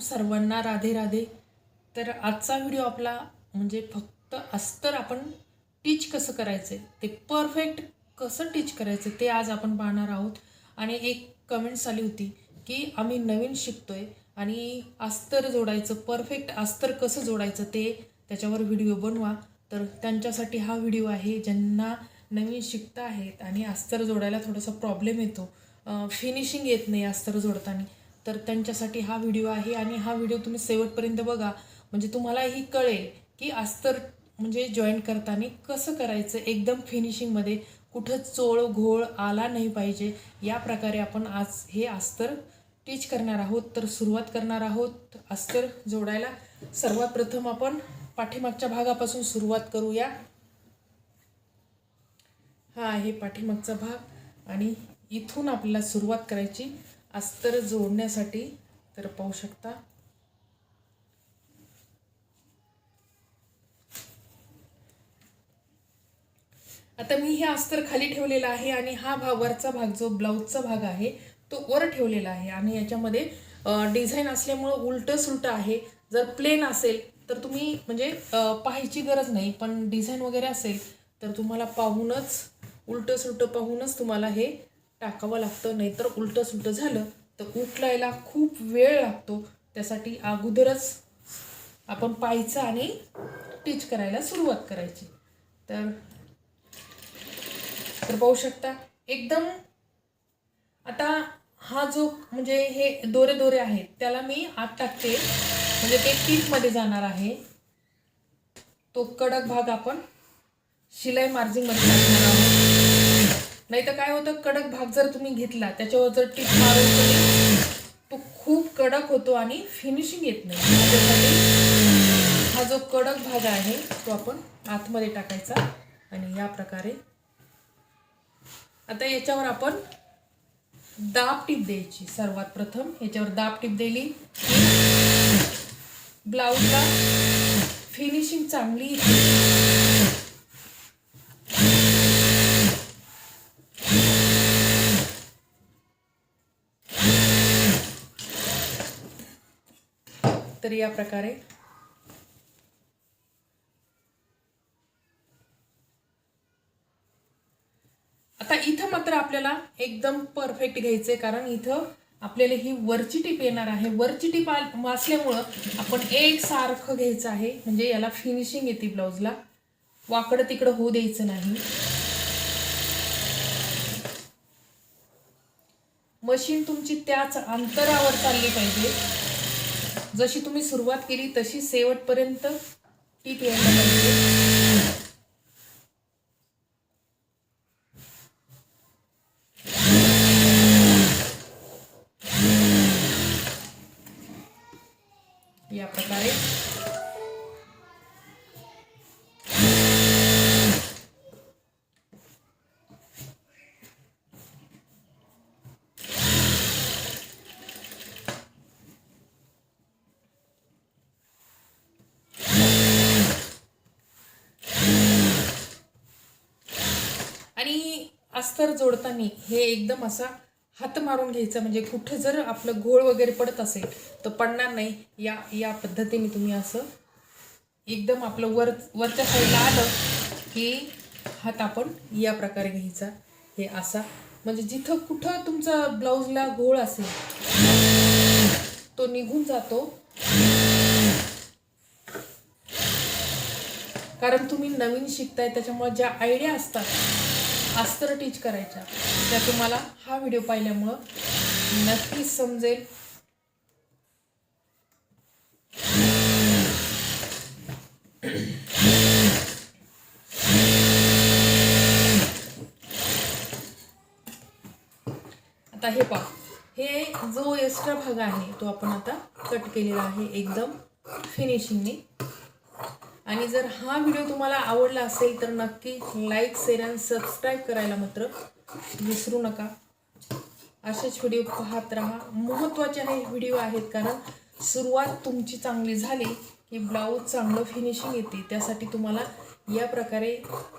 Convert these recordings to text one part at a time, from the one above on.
सर्वांना राधे राधे. तर आजचा व्हिडिओ आपला म्हणजे फक्त अस्तर आपण टीच कसं करायचं आहे ते परफेक्ट कसं टीच करायचं ते आज आपण पाहणार आहोत. आणि एक कमेंट्स आली होती की आम्ही नवीन शिकतोय आणि अस्तर जोडायचं परफेक्ट अस्तर कसं जोडायचं ते त्याच्यावर व्हिडिओ बनवा. तर त्यांच्यासाठी हा व्हिडिओ आहे ज्यांना नवीन शिकता आहेत आणि अस्तर जोडायला थोडासा प्रॉब्लेम येतो. फिनिशिंग येत नाही अस्तर जोडताना. तर त्यांच्यासाठी हा व्हिडिओ आहे आणि हा व्हिडिओ तुम्ही शेवटपर्यंत बघा. म्हणजे तुम्हालाही कळेल की अस्तर म्हणजे जॉईन करताना कसं करायचं? एकदम फिनिशिंगमध्ये कुठं चोळ घोळ आला नाही पाहिजे. या प्रकारे आपण आज हे अस्तर टीच करणार आहोत. तर सुरुवात करणार आहोत अस्तर जोडायला. सर्वात प्रथम आपण पाठीमागच्या भागापासून सुरुवात करूया. हा आहे पाठीमागचा भाग. आणि इथून आपल्याला सुरुवात करायची. अस्तर जोडण्यासाठी तर पाहू शकता. आता मी हे अस्तर खाली ठेवलेला आहे आणि हा भाग वरचा भाग जो ब्लाऊजचा भाग आहे तो वर ठेवलेला आहे आणि याच्यामध्ये डिझाईन असल्यामुळं उलटं सुलटं आहे. जर प्लेन असेल तर तुम्ही म्हणजे पाहायची गरज नाही पण डिझाईन वगैरे असेल तर तुम्हाला पाहूनच उलटं सुलटं पाहूनच तुम्हाला हे टाकावं लागतं नाहीतर उलटं सुलटं झालं तर उठलायला खूप वेळ लागतो. त्यासाठी अगोदरच आपण पाहायचं आणि टीच करायला सुरुवात करायची. तर तर पाहू शकता एकदम आता हा जो म्हणजे हे दोरे दोरे आहेत त्याला मी आत टाकते. म्हणजे ते टीपमध्ये जाणार आहे. तो कडक भाग आपण शिलाई मार्जिंगमध्ये टाकणार नाही तर काय होतं कडक भाग जर तुम्ही घेतला त्याच्यावर जर टीप मारून तो खूप कडक होतो आणि फिनिशिंग येत नाही. त्याच्यासाठी हा जो कडक भाग आहे तो आपण आतमध्ये टाकायचा आणि या प्रकारे आता याच्यावर आपण दाब टीप द्यायची सर्वात प्रथम. याच्यावर दाब टीप दिली ब्लाऊजला फिनिशिंग चांगली तर या प्रकारे. आता इथं मात्र आपल्याला एकदम परफेक्ट घ्यायचंय कारण इथं आपल्याला ही वरची टीप येणार आहे. वरची टीप वाचल्यामुळं आपण एक सारखं घ्यायचं आहे. म्हणजे याला फिनिशिंग येते ब्लाऊजला वाकडं तिकडं होऊ द्यायचं नाही. मशीन तुमची त्याच अंतरावर चालली पाहिजे. जशी तुम्ही सुरुवात केली तशी शेवटपर्यंत टीप यायला पाहिजे अस्तर जोडताना हे एकदम असा हात मारून घ्यायचा म्हणजे कुठं जर आपलं घोळ वगैरे पडत असेल तर पडणार नाही. या या पद्धतीने तुम्ही असं एकदम आपलं वर वरच्या साईडला आलं की हात आपण या प्रकारे घ्यायचा. हे असा म्हणजे जिथं कुठं तुमचा ब्लाऊजला घोळ असेल तो निघून जातो. कारण तुम्ही नवीन शिकताय त्याच्यामुळे ज्या आयडिया असतात अस्तर टीच करायच्या. त्या तुम्हाला हा व्हिडिओ पाहिल्यामुळं नक्कीच समजेल. आता हे पहा. हे जो एक्स्ट्रा भाग आहे तो आपण आता कट केलेला आहे एकदम फिनिशिंगने आणि जर हा व्हिडिओ तुम्हाला आवडला असेल तर नक्की लाईक शेअर आणि सबस्क्राईब करायला मात्र विसरू नका. असेच व्हिडिओ पाहत राहा. महत्त्वाचे हे व्हिडिओ आहेत कारण सुरुवात तुमची चांगली झाली की ब्लाऊज चांगलं फिनिशिंग येते. त्यासाठी तुम्हाला या प्रकारे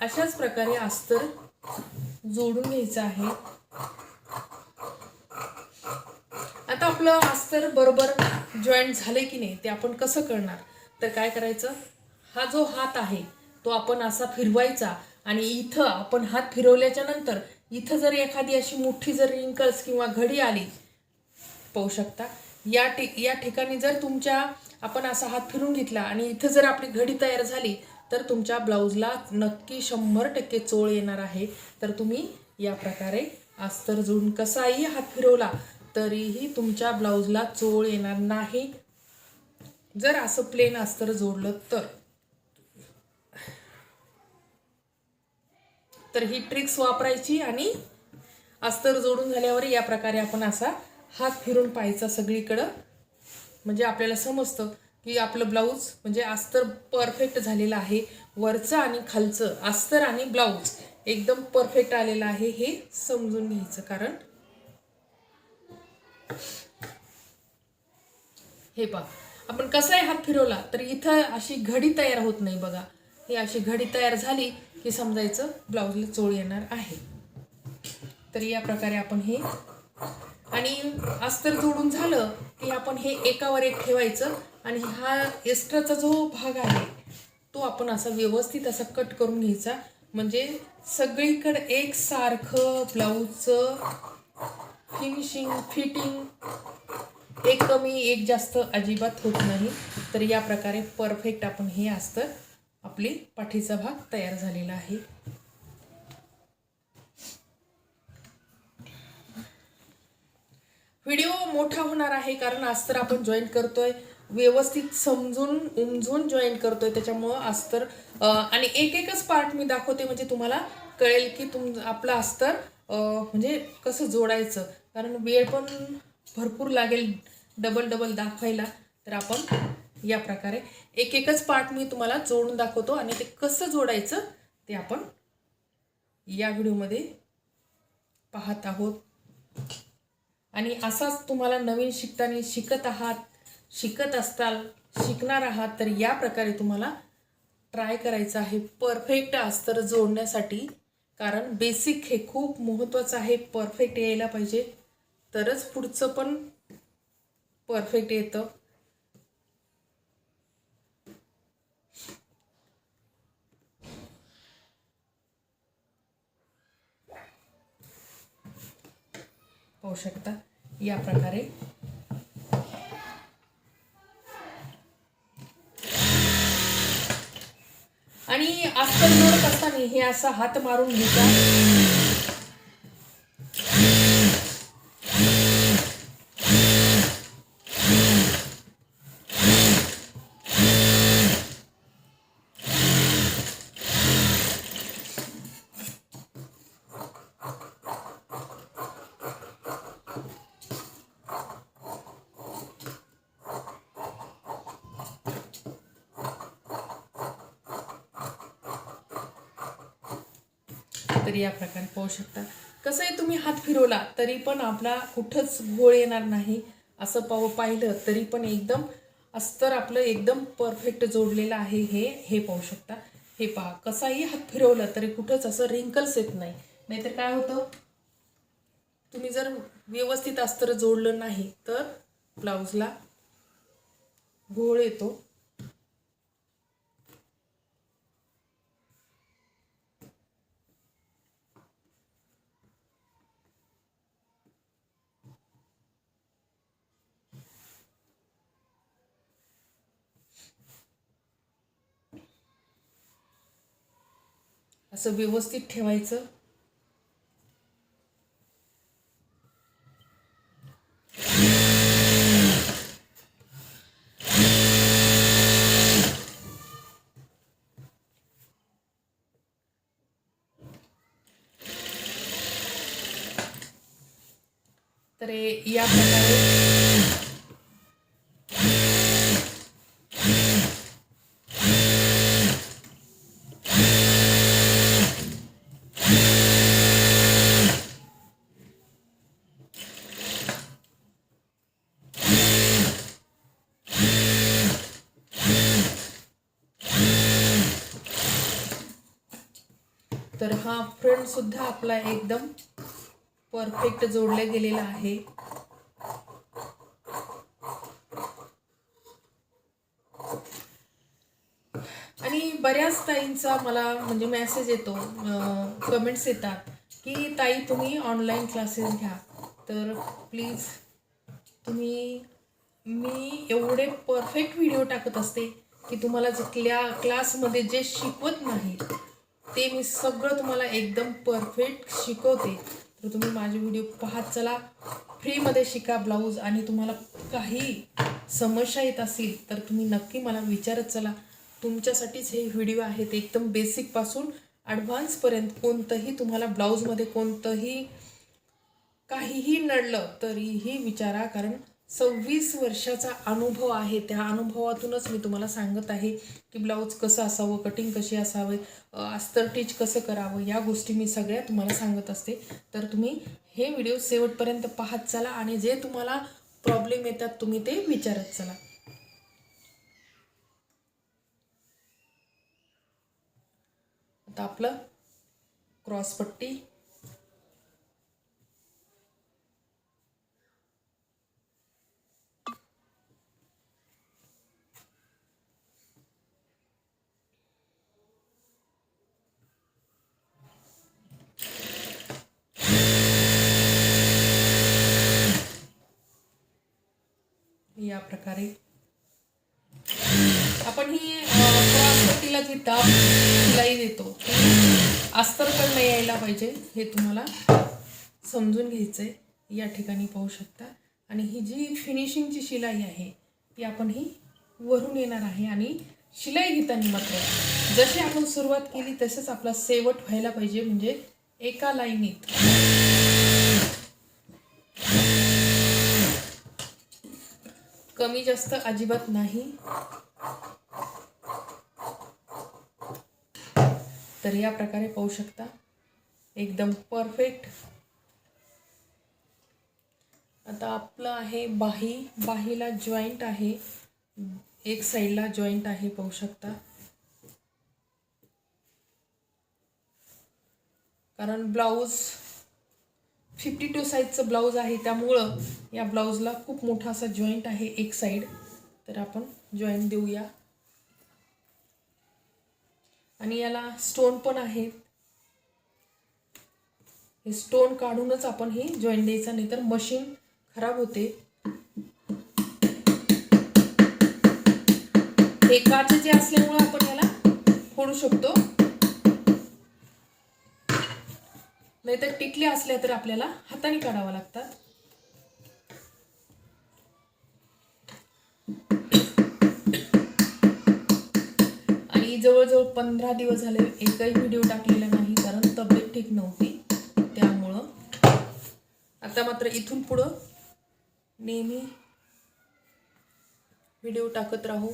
अशाच प्रकारे अस्तर जोडून घ्यायचं आहे. आता आपलं अस्तर बरोबर जॉईंट झाले की नाही ते आपण कसं करणार? तर काय करायचं? हा जो हात आहे तो आपण असा फिरवायचा आणि इथं आपण हात फिरवल्याच्या नंतर इथं जर एखादी अशी मोठी जर रिंकल्स किंवा घडी आली पाहू शकता? या ठि या ठिकाणी जर तुमच्या आपण असा हात फिरून घेतला आणि इथं जर आपली घडी तयार झाली तर तुमच्या ब्लाऊजला नक्की शंभर टक्के चोळ येणार आहे. तर तुम्ही या प्रकारे अस्तर जोडून कसाही हात फिरवला तरीही तुमच्या ब्लाऊजला चोळ येणार नाही. जर असं प्लेन अस्तर जोडलं तर. तर ही ट्रिक्स वापरायची आणि अस्तर जोडून झाल्यावर या प्रकारे आपण असा हात फिरून पाहायचा सगळीकडं. म्हणजे आपल्याला समजतं की आपलं ब्लाऊज म्हणजे अस्तर परफेक्ट झालेलं आहे. वरचं आणि खालचं अस्तर आणि ब्लाऊज एकदम परफेक्ट आलेलं आहे हे समजून घ्यायचं कारण. हे पहा आपण कसाही हात फिरवला तर इथं अशी घडी तयार होत नाही बघा. ही अशी घडी तयार झाली की समजायचं. ब्लाऊजला चोळ येणार आहे. तर या प्रकारे आपण हे आणि अस्तर जोडून झालं की आपण हे एकावर एक ठेवायचं आणि हा एस्ट्राचा जो भाग आहे तो आपण असा व्यवस्थित असा कट करून घ्यायचा. म्हणजे सगळीकडे एकसारखं ब्लाऊजचं फिनिशिंग फिटिंग एक कमी एक जास्त अजिबात होत नाही. तर या प्रकारे परफेक्ट आपण हे अस्तर आपली पाठीचा भाग तयार झालेला आहे. व्हिडिओ मोठा होणार आहे कारण अस्तर आपण जॉईन करतोय. व्यवस्थित समजून उमजून जॉईन करतोय. त्याच्यामुळं अस्तर आणि एक एकच पार्ट मी दाखवते म्हणजे तुम्हाला कळेल की तुम आपलं अस्तर म्हणजे कसं जोडायचं. कारण वेळ पण भरपूर लागेल डबल डबल दाखवायला. तर आपण या प्रकारे एक एकच पार्ट मी तुम्हाला जोडून दाखवतो आणि ते कसं जोडायचं ते आपण या व्हिडिओमध्ये पाहत आहोत. आणि असाच तुम्हाला नवीन शिकताना शिकत आहात शिकत असताल शिकणार आहात तर या प्रकारे तुम्हाला ट्राय करायचं आहे. परफेक्ट अस्तर जोडण्यासाठी कारण बेसिक हे खूप महत्त्वाचं आहे. परफेक्ट यायला पाहिजे. तरच पुढचं पण परफेक्ट येतं. पाहू शकता. या प्रकारे. आणि आजकाल जोडत असताना हे असा हात मारून घ्यायचा तरी या प्रकारे पाहू शकता. कसंही तुम्ही हात फिरवला तरी पण आपला कुठंच घोळ येणार नाही. असं पाव पाहिलं तरी पण एकदम अस्तर आपलं एकदम परफेक्ट जोडलेलं आहे हे हे पाहू शकता. हे पहा कसाही हात फिरवलं तरी कुठंच असं रिंकल्स येत नाही. नाहीतर काय होतं? तुम्ही जर व्यवस्थित अस्तर जोडलं नाही तर ब्लाऊजला घोळ येतो. असं व्यवस्थित ठेवायचं. तर या प्रकारे तर हा फ्रंटसुद्धा आपला एकदम परफेक्ट जोडला गेलेला आहे. आणि बऱ्याच ताईंचा मला म्हणजे मेसेज येतो कमेंट्स येतात की ताई तुम्ही ऑनलाईन क्लासेस घ्या. तर प्लीज तुम्ही मी एवढे परफेक्ट व्हिडिओ टाकत असते की तुम्हाला क्ल्या क्लासमध्ये जे शिकवत नाही ते मी सगळं तुम्हाला एकदम परफेक्ट शिकवते. तर तुम्ही माझे व्हिडिओ पाहत चला. फ्रीमध्ये शिका ब्लाऊज आणि तुम्हाला काही समस्या येत असेल तर तुम्ही नक्की मला विचारत चला. तुमच्यासाठीच हे व्हिडिओ आहेत एकदम बेसिकपासून ॲडव्हान्सपर्यंत कोणतंही तुम्हाला ब्लाऊजमध्ये कोणतंही काहीही नडलं तरीही विचारा. कारण सव्वीस वर्षाचा अनुभव आहे. त्या अनुभवातूनच मी तुम्हाला सांगत आहे की ब्लाऊज कसं असावं कटिंग कशी असावे अस्तर टीच कसं करावं या गोष्टी मी सगळ्या तुम्हाला सांगत असते. तर तुम्ही हे व्हिडिओ शेवटपर्यंत पाहत चला आणि जे तुम्हाला प्रॉब्लेम येतात तुम्ही ते विचारत चला. आता आपलं क्रॉसपट्टी या प्रकारे. आपण ही तिला जी दाब शिलाई देतो. ती नाही यायला पाहिजे हे तुम्हाला समजून घ्यायचं आहे या ठिकाणी पाहू शकता. आणि ही जी फिनिशिंगची शिलाई आहे ती आपण ही वरून येणार आहे आणि शिलाई घेताना मात्र जशी आपण सुरुवात केली तसेच आपला शेवट व्हायला पाहिजे. म्हणजे एका लाईनीत कमी जास्त अजिबात नाही. तर या प्रकारे पाहू शकता. एकदम परफेक्ट आता आपलं आहे बाही. बाहीला जॉईंट आहे. एक साईडला जॉईंट आहे पाहू शकता. कारण ब्लाऊज फिफ्टी टू साईजचं ब्लाऊज आहे. त्यामुळं या ब्लाऊजला खूप मोठा असा जॉईंट आहे एक साईड तर आपण जॉईंट देऊया. आणि याला स्टोन पण आहेत हे स्टोन काढूनच आपण हे जॉईंट द्यायचं नाही तर मशीन खराब होते. हे जे असल्यामुळं आपण याला फोडू शकतो. नाहीतर टिकल्या असल्या तर आपल्याला हाताने काढावं लागतात. आणि जवळजवळ पंधरा दिवस झाले एकही व्हिडिओ टाकलेला नाही कारण तब्येत ठीक नव्हती. त्यामुळं आता मात्र इथून पुढं नेहमी व्हिडिओ टाकत राहू.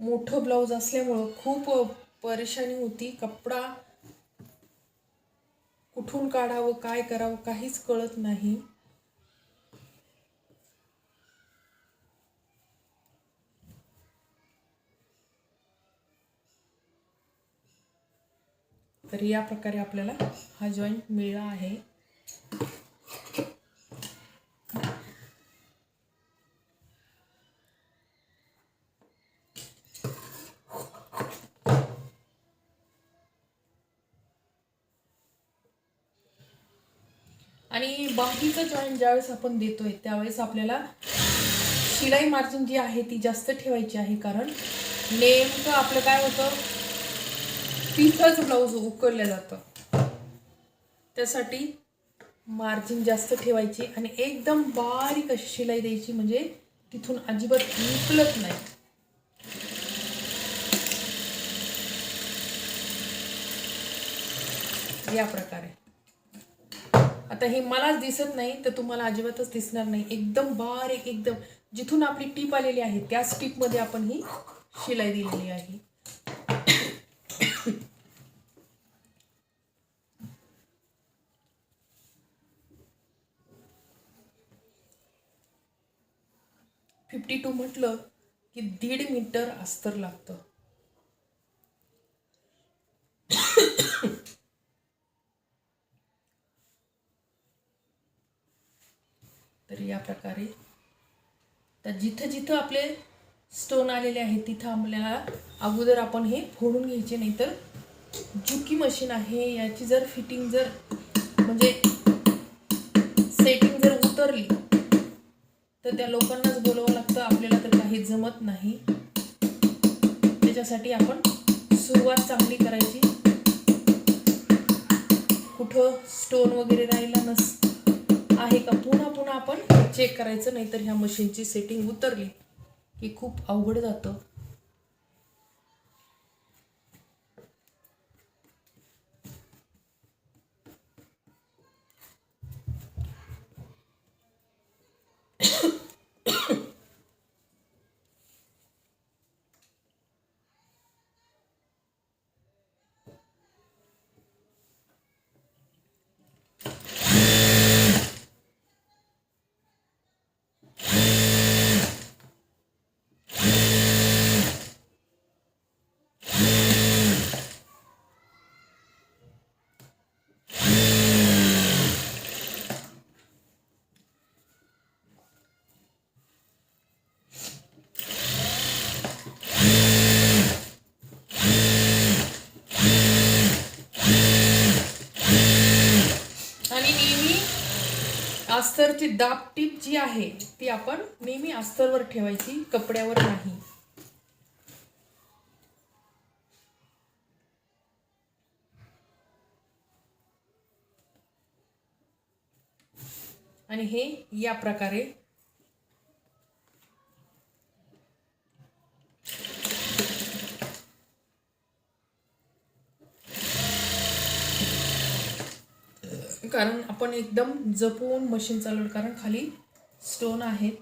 मोठं ब्लाऊज असल्यामुळं खूप परेशानी होती. कपडा कुठून काढावं काय करावं काहीच कळत नाही. तर या प्रकारे आपल्याला हा जॉईंट मिळला आहे. आणि बाकीचं जॉईंट ज्यावेळेस आपण देतोय त्यावेळेस आपल्याला शिलाई मार्जिन जी आहे ती जास्त ठेवायची आहे. कारण नेमकं आपलं काय होतं? तिथंच ब्लाऊज उकळलं जातं. त्यासाठी मार्जिन जास्त ठेवायची आणि एकदम बारीक अशी शिलाई द्यायची. म्हणजे तिथून अजिबात उकलत नाही. या प्रकारे. आता हे मलाच दिसत नाही तर तुम्हाला अजिबातच दिसणार नाही. एकदम बारीक एकदम. जिथून आपली टीप आलेली आहे त्याच टीपमध्ये आपण ही शिलाई दिलेली आहे. फिफ्टी टू म्हटलं की दीड मीटर अस्तर लागतं. तर या प्रकारे. तर जिथं जिथं आपले स्टोन आलेले आहेत तिथं आपल्याला अगोदर आपण हे फोडून घ्यायचे नाही तर जुकी मशीन आहे याची जर फिटिंग जर म्हणजे सेटिंग जर उतरली तर त्या लोकांनाच बोलावं लागतं आपल्याला तर काही जमत नाही. त्याच्यासाठी आपण सुरुवात चांगली करायची. कुठं स्टोन वगैरे राहिला नस आहे का? पुन्हा पुन्हा आपण चेक करायचं नाही तर ह्या मशीनची सेटिंग उतरली की खूप अवघड जातं आणि नेहमी अस्तरची दाब टीप जी आहे ती आपण नेहमी अस्तरवर ठेवायची कपड्यावर नाही. आणि हे या प्रकारे कारण आपण एकदम जपून मशीन चालवलं कारण खाली स्टोन आहेत.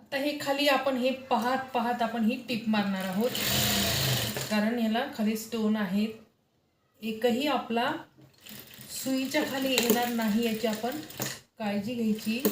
आता हे खाली आपण हे पाहत पाहत आपण ही टीप मारणार आहोत. कारण याला खाली स्टोन आहेत. एकही आपला सुईच्या खाली येणार नाही याची आपण काळजी घ्यायची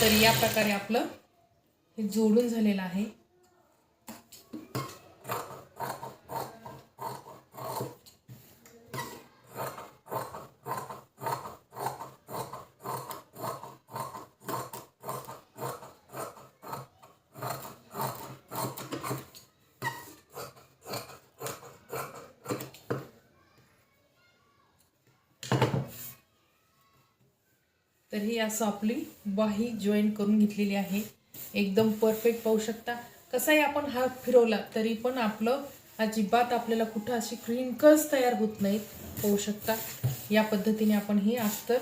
तर या प्रकारे आपलं हे जोडून झालेलं आहे. तर ही असं आपली बाही जॉईन करून घेतलेली आहे. एकदम परफेक्ट पाहू शकता. कसाही आपण हात फिरवला तरी पण आपलं अजिबात आपल्याला कुठं अशी क्रिंकल्स तयार होत नाहीत पाहू शकता. या पद्धतीने आपण हे अस्तर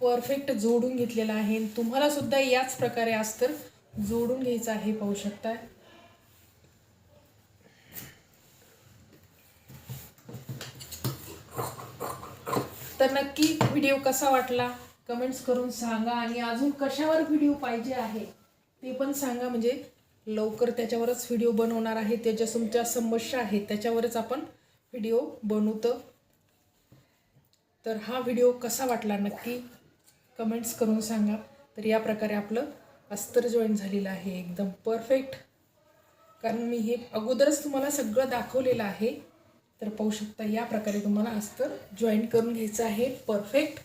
परफेक्ट जोडून घेतलेलं आहे. तुम्हाला सुद्धा याच प्रकारे अस्तर जोडून घ्यायचं आहे पाहू शकता. तर नक्की व्हिडिओ कसा वाटला? कमेंट्स करून सांगा आणि अजून कशावर व्हिडिओ पाहिजे आहे ते पण सांगा. म्हणजे लवकर त्याच्यावरच व्हिडिओ बनवणार आहे. त्याच्या तुमच्या समस्या आहेत त्याच्यावरच आपण व्हिडिओ बनवतो तर. हा व्हिडिओ कसा वाटला नक्की कमेंट्स करून सांगा. तर या प्रकारे आपलं अस्तर जॉईन झालेलं आहे. एकदम परफेक्ट कारण मी हे अगोदरच तुम्हाला सगळं दाखवलेलं आहे. तर पाहू शकता या प्रकारे तुम्हाला अस्तर जॉईन करून घ्यायचं आहे. परफेक्ट